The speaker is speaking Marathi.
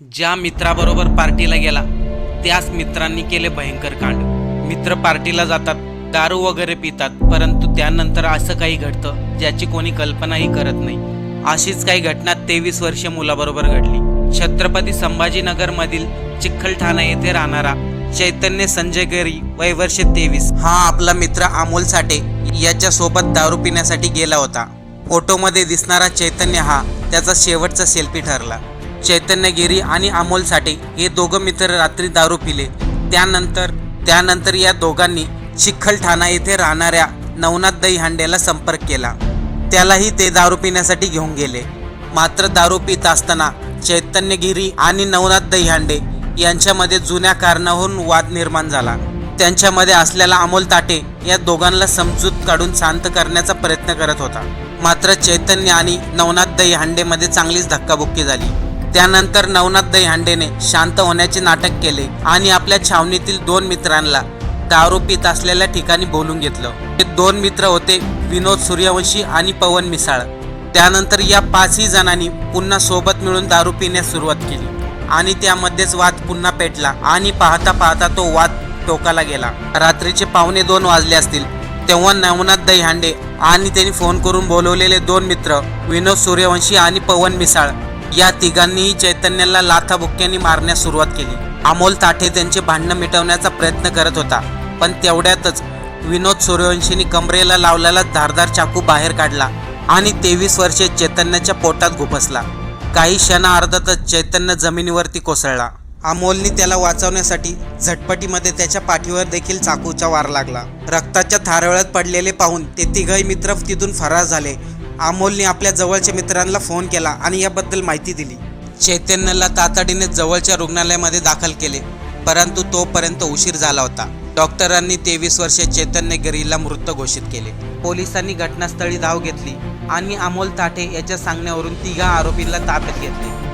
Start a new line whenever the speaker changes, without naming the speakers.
ज्या मित्राबरोबर पार्टीला गेला त्याच मित्रांनी केले भयंकर कांड. मित्र पार्टीला जातात दारू वगैरे पितात परंतु त्यानंतर असं काही घडतं ज्याची कोणी कल्पनाही करत नाही. अशीच काही घटना तेवीस वर्षीय मुलाबरोबर घडली. छत्रपती संभाजीनगरमधील चिखलठाणा येथे राहणारा चैतन्य संजय गरी वय वर्ष तेवीस. हा आपला मित्र अमोल साठे याच्या सोबत दारू पिण्यासाठी गेला होता. फोटोमध्ये दिसणारा चैतन्य हा त्याचा शेवटचा सेल्फी ठरला. चैतन्य गिरी आणि अमोल साठे हे दोघं मित्र रात्री दारू पिले. त्यानंतर त्यानंतर या दोघांनी चिखलठाणा येथे राहणाऱ्या नवनाथ दहीहांडेला संपर्क केला. त्यालाही ते दारू पिण्यासाठी घेऊन गेले. मात्र दारू पित असताना चैतन्यगिरी आणि नवनाथ दहीहांडे यांच्यामध्ये जुन्या कारणाहून वाद निर्माण झाला. त्यांच्यामध्ये असलेला अमोल ताटे या दोघांना समजूत काढून शांत करण्याचा प्रयत्न करत होता. मात्र चैतन्य आणि नवनाथ दहीहांडेमध्ये चांगलीच धक्काबुक्की झाली. त्यानंतर नवनाथ दहीहांडेने शांत होण्याचे नाटक केले आणि आपल्या छावणीतील दोन मित्रांना दारू पित असलेल्या ठिकाणी बोलून घेतलं. हे दोन मित्र होते विनोद सूर्यवंशी आणि पवन मिसाळ. त्यानंतर या पाचही जणांनी पुन्हा सोबत मिळून दारू पिण्यास सुरुवात केली आणि त्यामध्येच वाद पुन्हा पेटला आणि पाहता पाहता तो वाद टोकाला गेला. रात्रीचे पावणे दोन वाजले असतील तेव्हा नवनाथ दहीहांडे आणि त्यांनी फोन करून बोलवलेले दोन मित्र विनोद सूर्यवंशी आणि पवन मिसाळ या तिघांनीही चैतन्याला लाथाबुक्क्यांनी मारण्यास सुरुवात केली. अमोल ताठे त्यांचे भांडणं मिटवण्याचा प्रयत्न करत होता पण तेवढ्यातच विनोद सूर्यवंशीने कमरेला लावलेला धारदार चाकू बाहेर काढला आणि तेवीस वर्षे चैतन्याच्या पोटात घुपसला. काही क्षणार्धातच चैतन्य जमिनीवरती कोसळला. अमोलनी त्याला वाचवण्यासाठी झटपटीमध्ये त्याच्या पाठीवर देखील चाकूचा वार लागला. रक्ताच्या थारवळ्यात पडलेले पाहून ते तिघही मित्र तिथून फरार झाले. अमोलने आपल्या जवळच्या मित्रांना फोन केला आणि याबद्दल माहिती दिली. चैतन्यला तातडीने जवळच्या रुग्णालयामध्ये दाखल केले परंतु तोपर्यंत उशीर झाला होता. डॉक्टरांनी तेवीस वर्षे चैतन्य गिरीला मृत घोषित केले. पोलिसांनी घटनास्थळी धाव घेतली आणि अमोल ताठे याच्या सांगण्यावरून तिघा आरोपींना ताब्यात घेतले.